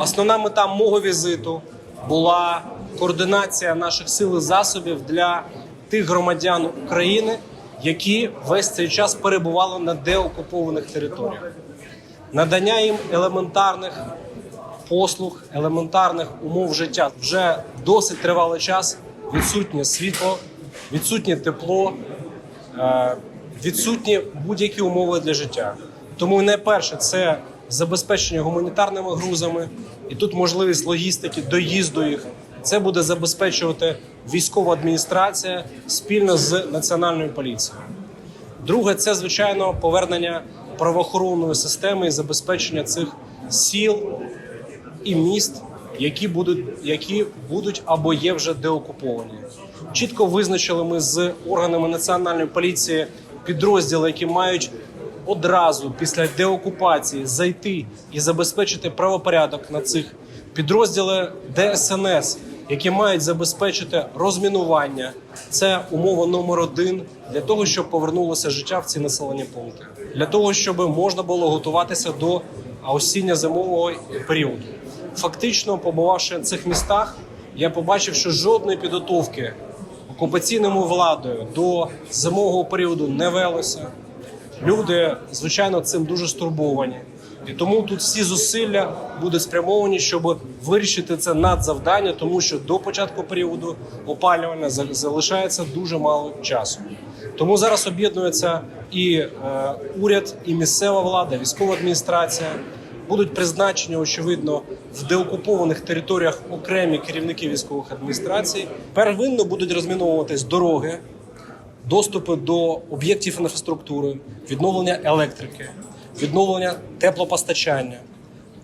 Основна мета мого візиту була координація наших сил і засобів для тих громадян України, які весь цей час перебували на деокупованих територіях. Надання їм елементарних послуг, елементарних умов життя вже досить тривалий час. Відсутнє світло, відсутнє тепло, е, відсутні будь-які умови для життя. Тому найперше це забезпечення гуманітарними грузами, і тут можливість логістики, доїзду їх. Це буде забезпечувати військова адміністрація спільно з національною поліцією. Друге, це звичайно повернення правоохоронної системи і забезпечення цих сіл і міст, які будуть, які будуть або є вже деокуповані. Чітко визначили ми з органами національної поліції підрозділи, які мають одразу після деокупації зайти і забезпечити правопорядок на цих підрозділи ДСНС, які мають забезпечити розмінування. Це умова номер один для того, щоб повернулося життя в ці населені пункти, для того, щоб можна було готуватися до осінньо-зимового періоду. Фактично, побувавши в цих містах, я побачив, що жодної підготовки окупаційною владою до зимового періоду не велося. Люди, звичайно, цим дуже стурбовані. І тому тут всі зусилля будуть спрямовані, щоб вирішити це надзавдання, тому що до початку періоду опалювання за- залишається дуже мало часу. Тому зараз об'єднується і е, уряд, і місцева влада, військова адміністрація. Будуть призначені, очевидно, в деокупованих територіях окремі керівники військових адміністрацій. Первинно будуть розміновуватись дороги, доступи до об'єктів інфраструктури, відновлення електрики, відновлення теплопостачання,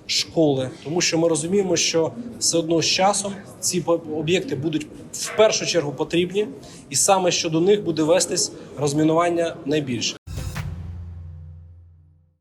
школи, тому що ми розуміємо, що все одно з часом ці об'єкти будуть в першу чергу потрібні, і саме щодо них буде вестись розмінування найбільше.